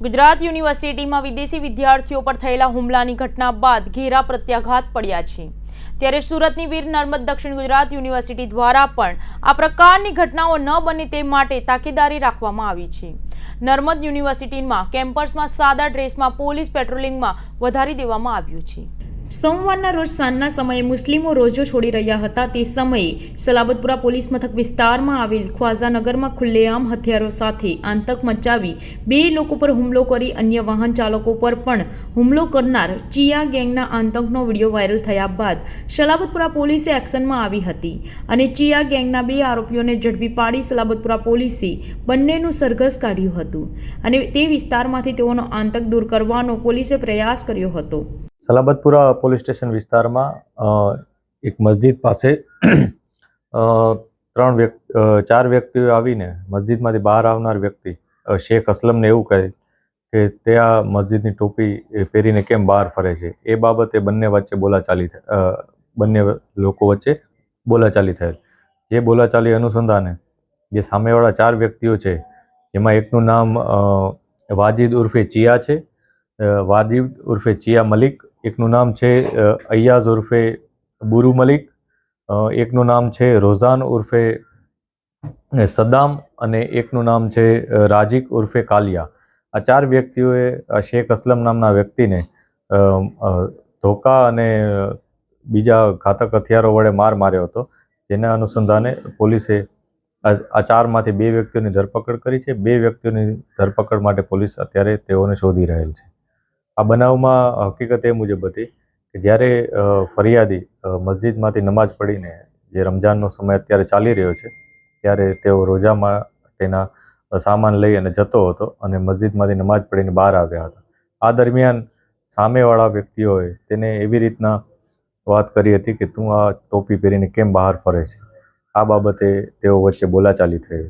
ગુજરાત યુનિવર્સિટીમાં વિદેશી વિદ્યાર્થીઓ પર થયેલા હુમલાની ઘટના બાદ ઘેરા પ્રત્યાઘાત પડ્યા છે. ત્યારે સુરતની વીર નર્મદ દક્ષિણ ગુજરાત યુનિવર્સિટી દ્વારા પણ આ પ્રકારની ઘટનાઓ ન બને તે માટે તાકેદારી રાખવામાં આવી છે. નર્મદ યુનિવર્સિટીમાં કેમ્પસમાં સાદા ડ્રેસમાં પોલીસ પેટ્રોલિંગમાં વધારી દેવામાં આવ્યું છે. સોમવારના રોજ સાંજના સમયે મુસ્લિમો રોજો છોડી રહ્યા હતા. તે સમયે સલાબતપુરા પોલીસ મથક વિસ્તારમાં આવેલ ખ્વાઝાનગરમાં ખુલ્લેઆમ હથિયારો સાથે આતંક મચાવી બે લોકો પર હુમલો કરી અન્ય વાહન ચાલકો પર પણ હુમલો કરનાર ચિયા ગેંગના આતંકનો વીડિયો વાયરલ થયા બાદ સલાબતપુરા પોલીસે એક્શનમાં આવી હતી અને ચિયા ગેંગના બે આરોપીઓને ઝડપી પાડી સલાબતપુરા પોલીસે બંનેનું સરઘસ કાઢ્યું હતું અને તે વિસ્તારમાંથી તેઓનો આતંક દૂર કરવાનો પોલીસે પ્રયાસ કર્યો હતો. સલાબતપુરા પોલીસ સ્ટેશન વિસ્તારમાં એક મસ્જિદ પાસે ત્રણ વ્યક્તિ ચાર વ્યક્તિઓ આવીને મસ્જિદમાંથી બહાર આવનાર વ્યક્તિ શેખ અસલમને એવું કહે કે તે આ મસ્જિદની ટોપી પહેરીને કેમ બહાર ફરે છે? એ બાબતે બંને વચ્ચે બોલાચાલી બંને લોકો વચ્ચે બોલાચાલી થયેલ. જે બોલાચાલી અનુસંધાને જે સામેવાળા ચાર વ્યક્તિઓ છે, જેમાં એકનું નામ વાજિદ ઉર્ફે ચિયા છે અ, ઉર્ફે ચિયા મલિક એકનું નામ છે અય્યાઝ ઉર્ફે બુરુ મલિક એકનું નામ છે રોઝાન ઉર્ફે સદામ અને એકનું નામ છે રાજીક ઉર્ફે કાલિયા. આ ચાર વ્યક્તિઓએ શેખ અસલમ નામના વ્યક્તિને ધોકા અને બીજા ઘાતક હથિયારો વડે માર માર્યો હતો જેના અનુસંધાને પોલીસે આ ચારમાંથી બે વ્યક્તિઓની ધરપકડ કરી છે બે વ્યક્તિઓની ધરપકડ માટે પોલીસ અત્યારે તેઓને શોધી રહેલ છે. આ બનાવમાં હકીકત એ મુજબ હતી કે જ્યારે ફરિયાદી મસ્જિદમાંથી નમાઝ પઢીને જે રમઝાનનો સમય અત્યારે ચાલી રહ્યો છે, ત્યારે તેઓ રોજા માટેના સામાન લઈ અને જતો હતો અને મસ્જિદમાંથી નમાઝ પઢીને બહાર આવ્યા હતા. આ દરમિયાન સામેવાળા વ્યક્તિઓએ તેને એવી રીતના વાત કરી હતી કે, તું આ ટોપી પહેરીને કેમ બહાર ફરે છે? આ બાબતે તેઓ વચ્ચે બોલાચાલી થઈ